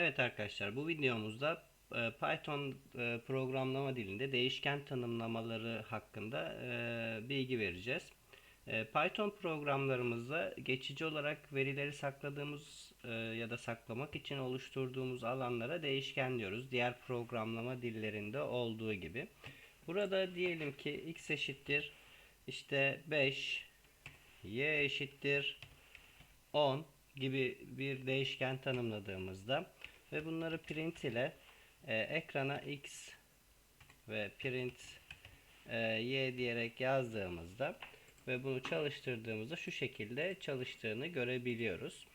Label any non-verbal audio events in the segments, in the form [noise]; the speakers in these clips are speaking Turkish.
Evet arkadaşlar bu videomuzda e, Python e, programlama dilinde değişken tanımlamaları hakkında e, bilgi vereceğiz. Python programlarımızda geçici olarak verileri sakladığımız ya da saklamak için oluşturduğumuz alanlara değişken diyoruz. Diğer programlama dillerinde olduğu gibi. Burada diyelim ki x eşittir işte 5 y eşittir 10 gibi bir değişken tanımladığımızda ve bunları print ile e, ekrana x ve print e, y diyerek yazdığımızda ve bunu çalıştırdığımızda şu şekilde çalıştığını görebiliyoruz.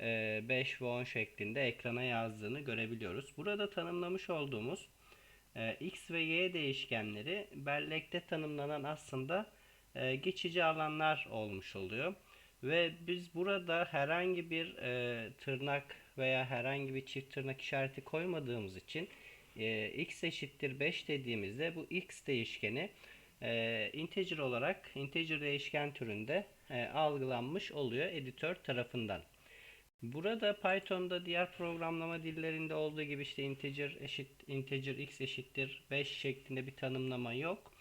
E, 5 ve 10 şeklinde ekrana yazdığını görebiliyoruz. Burada tanımlamış olduğumuz e, x ve y değişkenleri bellekte tanımlanan aslında e, geçici alanlar olmuş oluyor. Ve biz burada herhangi bir e, tırnak veya herhangi bir çift tırnak işareti koymadığımız için e, x eşittir 5 dediğimizde bu x değişkeni e, integer olarak integer değişken türünde e, algılanmış oluyor editör tarafından. Burada Python'da diğer programlama dillerinde olduğu gibi işte integer eşit integer x eşittir 5 şeklinde bir tanımlama yok.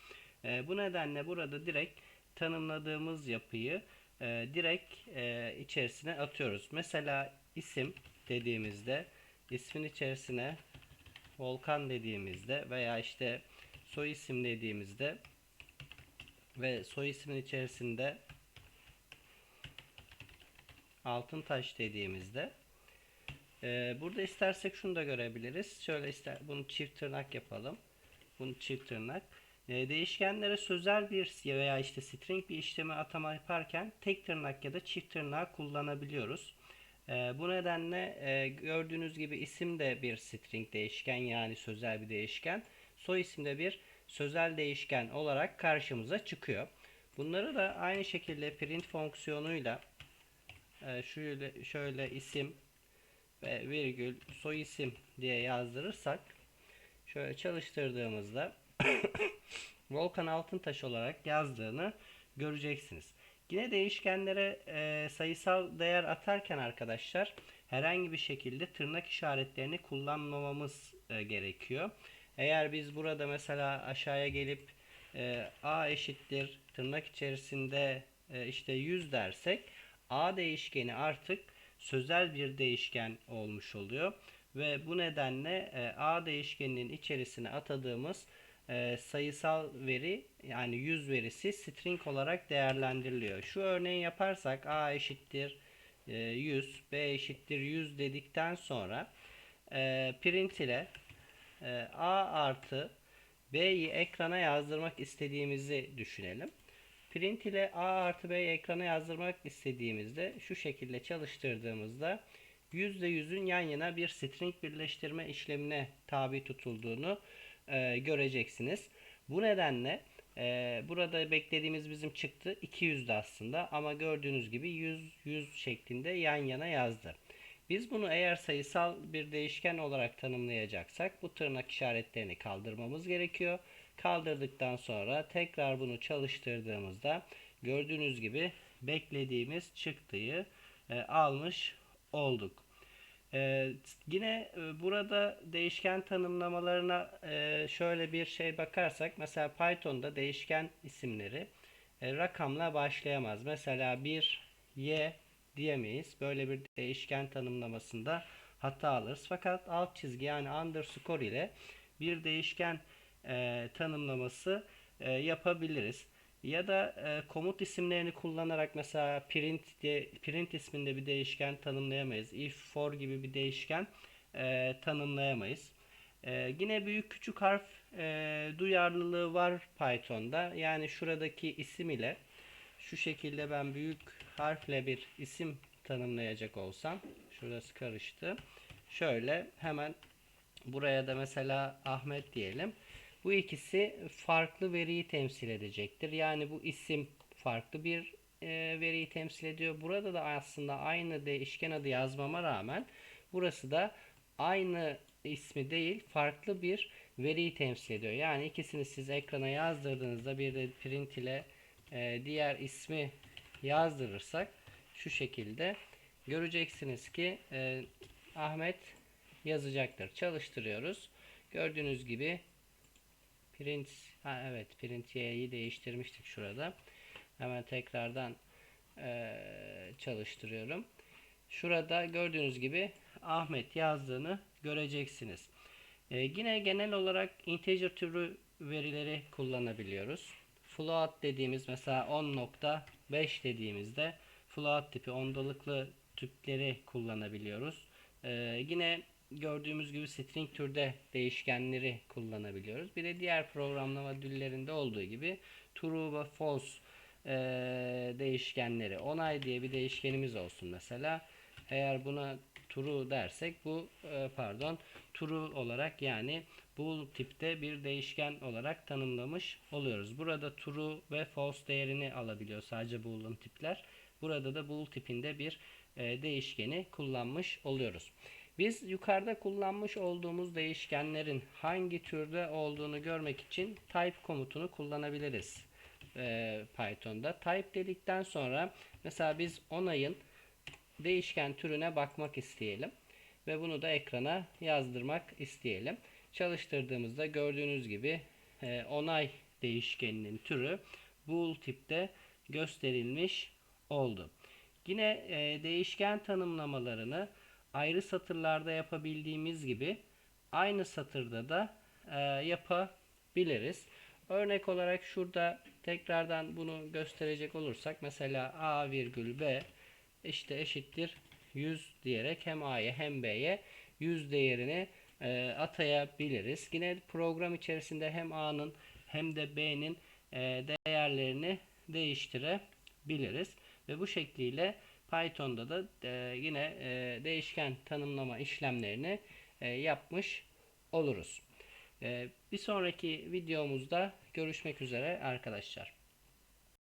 E, bu nedenle burada direkt tanımladığımız yapıyı e, direkt e, içerisine atıyoruz. Mesela isim dediğimizde ismin içerisine Volkan dediğimizde veya işte soy isim dediğimizde ve soy ismin içerisinde altın taş dediğimizde e, burada istersek şunu da görebiliriz. Şöyle ister bunu çift tırnak yapalım. Bunu çift tırnak. E, değişkenlere sözel bir veya işte string bir işlemi atama yaparken tek tırnak ya da çift tırnak kullanabiliyoruz. E, bu nedenle e, gördüğünüz gibi isim de bir string değişken yani sözel bir değişken. Soy isim de bir sözel değişken olarak karşımıza çıkıyor. Bunları da aynı şekilde print fonksiyonuyla e, şöyle, şöyle isim ve virgül soy isim diye yazdırırsak şöyle çalıştırdığımızda [coughs] Volkan Altıntaş olarak yazdığını göreceksiniz. Yine değişkenlere e, sayısal değer atarken arkadaşlar herhangi bir şekilde tırnak işaretlerini kullanmamamız e, gerekiyor. Eğer biz burada mesela aşağıya gelip e, a eşittir tırnak içerisinde e, işte 100 dersek a değişkeni artık sözel bir değişken olmuş oluyor. Ve bu nedenle e, a değişkeninin içerisine atadığımız e, sayısal veri yani 100 verisi string olarak değerlendiriliyor. Şu örneği yaparsak a eşittir e, 100, b eşittir 100 dedikten sonra e, print ile e, a artı b'yi ekrana yazdırmak istediğimizi düşünelim. Print ile a artı b'yi ekrana yazdırmak istediğimizde şu şekilde çalıştırdığımızda %100'ün yan yana bir string birleştirme işlemine tabi tutulduğunu e, göreceksiniz. Bu nedenle e, burada beklediğimiz bizim çıktı 200'de aslında ama gördüğünüz gibi 100 100 şeklinde yan yana yazdı. Biz bunu eğer sayısal bir değişken olarak tanımlayacaksak bu tırnak işaretlerini kaldırmamız gerekiyor. Kaldırdıktan sonra tekrar bunu çalıştırdığımızda gördüğünüz gibi beklediğimiz çıktıyı e, almış olduk. Ee, yine e, burada değişken tanımlamalarına e, şöyle bir şey bakarsak mesela Python'da değişken isimleri e, rakamla başlayamaz. Mesela bir y diyemeyiz. Böyle bir değişken tanımlamasında hata alırız. Fakat alt çizgi yani underscore ile bir değişken e, tanımlaması e, yapabiliriz. Ya da e, komut isimlerini kullanarak mesela print diye print isminde bir değişken tanımlayamayız. If, for gibi bir değişken e, tanımlayamayız. E, yine büyük küçük harf e, duyarlılığı var Python'da. Yani şuradaki isim ile şu şekilde ben büyük harfle bir isim tanımlayacak olsam şurası karıştı. Şöyle hemen buraya da mesela Ahmet diyelim. Bu ikisi farklı veriyi temsil edecektir. Yani bu isim farklı bir e, veriyi temsil ediyor. Burada da aslında aynı değişken adı yazmama rağmen burası da aynı ismi değil farklı bir veriyi temsil ediyor. Yani ikisini siz ekrana yazdırdığınızda bir de print ile e, diğer ismi yazdırırsak şu şekilde göreceksiniz ki e, Ahmet yazacaktır. Çalıştırıyoruz. Gördüğünüz gibi print ha evet print y'yi değiştirmiştik şurada. Hemen tekrardan eee, çalıştırıyorum. Şurada gördüğünüz gibi Ahmet yazdığını göreceksiniz. Ee, yine genel olarak integer türü verileri kullanabiliyoruz. Float dediğimiz mesela 10.5 dediğimizde float tipi ondalıklı tüpleri kullanabiliyoruz. Ee, yine gördüğümüz gibi string türde değişkenleri kullanabiliyoruz. Bir de diğer programlama dillerinde olduğu gibi true ve false e, değişkenleri onay diye bir değişkenimiz olsun mesela. Eğer buna true dersek bu e, pardon true olarak yani bool tipte bir değişken olarak tanımlamış oluyoruz. Burada true ve false değerini alabiliyor sadece boolean tipler. Burada da bool tipinde bir e, değişkeni kullanmış oluyoruz. Biz yukarıda kullanmış olduğumuz değişkenlerin hangi türde olduğunu görmek için type komutunu kullanabiliriz e, Python'da. Type dedikten sonra mesela biz onayın değişken türüne bakmak isteyelim ve bunu da ekrana yazdırmak isteyelim. Çalıştırdığımızda gördüğünüz gibi e, onay değişkeninin türü bool tipte gösterilmiş oldu. Yine e, değişken tanımlamalarını ayrı satırlarda yapabildiğimiz gibi aynı satırda da e, yapabiliriz. Örnek olarak şurada tekrardan bunu gösterecek olursak mesela a virgül b işte eşittir 100 diyerek hem a'ya hem b'ye 100 değerini e, atayabiliriz. Yine program içerisinde hem a'nın hem de b'nin e, değerlerini değiştirebiliriz. Ve bu şekliyle Python'da da e, yine e, değişken tanımlama işlemlerini e, yapmış oluruz. E, bir sonraki videomuzda görüşmek üzere arkadaşlar.